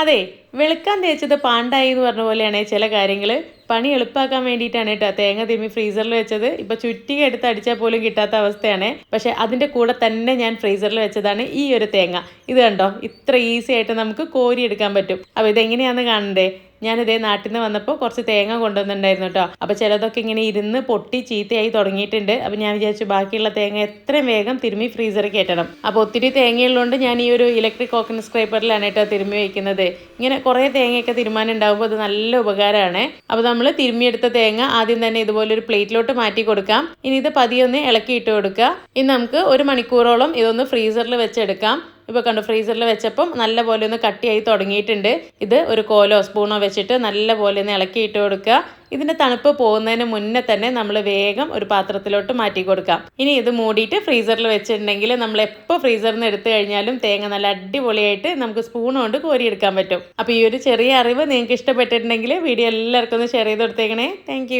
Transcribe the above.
അതെ വെളുക്കാൻ തേച്ചത് പാണ്ടായി എന്ന് പറഞ്ഞ പോലെയാണ് ചില കാര്യങ്ങൾ പണി എളുപ്പാക്കാൻ വേണ്ടിയിട്ടാണ് കേട്ടോ. തേങ്ങ തിരുമ്മി ഫ്രീസറിൽ വെച്ചത്. ഇപ്പൊ ചുറ്റിക എടുത്ത് അടിച്ചാൽ പോലും കിട്ടാത്ത അവസ്ഥയാണ്. പക്ഷെ അതിന്റെ കൂടെ തന്നെ ഞാൻ ഫ്രീസറിൽ വെച്ചതാണ് ഈ ഒരു തേങ്ങ. ഇത് കണ്ടോ? ഇത്ര ഈസി ആയിട്ട് നമുക്ക് കോരിയെടുക്കാൻ പറ്റും. അപ്പോൾ ഇതെങ്ങനെയാണെന്ന് കാണണ്ടേ? ഞാനിതേ നാട്ടിൽ നിന്ന് വന്നപ്പോൾ കുറച്ച് തേങ്ങ കൊണ്ടുവന്നിട്ടുണ്ടായിരുന്നു കേട്ടോ അപ്പോൾ ചിലതൊക്കെ ഇങ്ങനെ ഇരുന്ന് പൊട്ടി ചീത്തയായി തുടങ്ങിയിട്ടുണ്ട്. അപ്പോൾ ഞാൻ വിചാരിച്ചു ബാക്കിയുള്ള തേങ്ങ എത്രയും വേഗം തിരുമ്മി ഫ്രീസറിൽ കയറ്റണം. അപ്പോൾ ഒത്തിരി തേങ്ങയുള്ളതുകൊണ്ട് ഞാൻ ഈ ഒരു ഇലക്ട്രിക് കോക്കനസ് സ്ക്രൈപ്പറിലാണ് കേട്ടോ തിരുമ്മി വയ്ക്കുന്നത് ഇങ്ങനെ കുറേ തേങ്ങയൊക്കെ തിരുമാനുണ്ടാകുമ്പോൾ അത് നല്ല ഉപകാരമാണ്. അപ്പോൾ നമ്മൾ തിരുമ്മിയെടുത്ത തേങ്ങ ആദ്യം തന്നെ ഇതുപോലെ ഒരു പ്ലേറ്റിലോട്ട് മാറ്റി കൊടുക്കാം. ഇനി ഇത് പതിയൊന്ന് ഇളക്കി ഇട്ട് കൊടുക്കുക. ഇനി നമുക്ക് ഒരു മണിക്കൂറോളം ഇതൊന്ന് ഫ്രീസറിൽ വെച്ചെടുക്കാം. ഇപ്പോൾ കണ്ടു ഫ്രീസറിൽ വെച്ചപ്പം നല്ല പോലെ ഒന്ന് കട്ടിയായി തുടങ്ങിയിട്ടുണ്ട്. ഇത് ഒരു കോലോ സ്പൂണോ വെച്ചിട്ട് നല്ല പോലെ ഒന്ന് ഇളക്കിയിട്ട് കൊടുക്കുക. ഇതിന്റെ തണുപ്പ് പോകുന്നതിന് മുന്നേ തന്നെ നമ്മൾ വേഗം ഒരു പാത്രത്തിലോട്ട് മാറ്റി കൊടുക്കാം. ഇനി ഇത് മൂടിയിട്ട് ഫ്രീസറിൽ വെച്ചിട്ടുണ്ടെങ്കിൽ നമ്മൾ എപ്പോൾ ഫ്രീസറിൽ നിന്ന് എടുത്തു കഴിഞ്ഞാലും തേങ്ങ നല്ല അടിപൊളിയായിട്ട് നമുക്ക് സ്പൂൺ കൊണ്ട് കോരിയെടുക്കാൻ പറ്റും. അപ്പോൾ ഈ ഒരു ചെറിയ അറിവ് നിങ്ങൾക്ക് ഇഷ്ടപ്പെട്ടിട്ടുണ്ടെങ്കിൽ വീഡിയോ എല്ലാവർക്കും ഒന്ന് ഷെയർ ചെയ്ത് കൊടുത്തേക്കണേ. താങ്ക്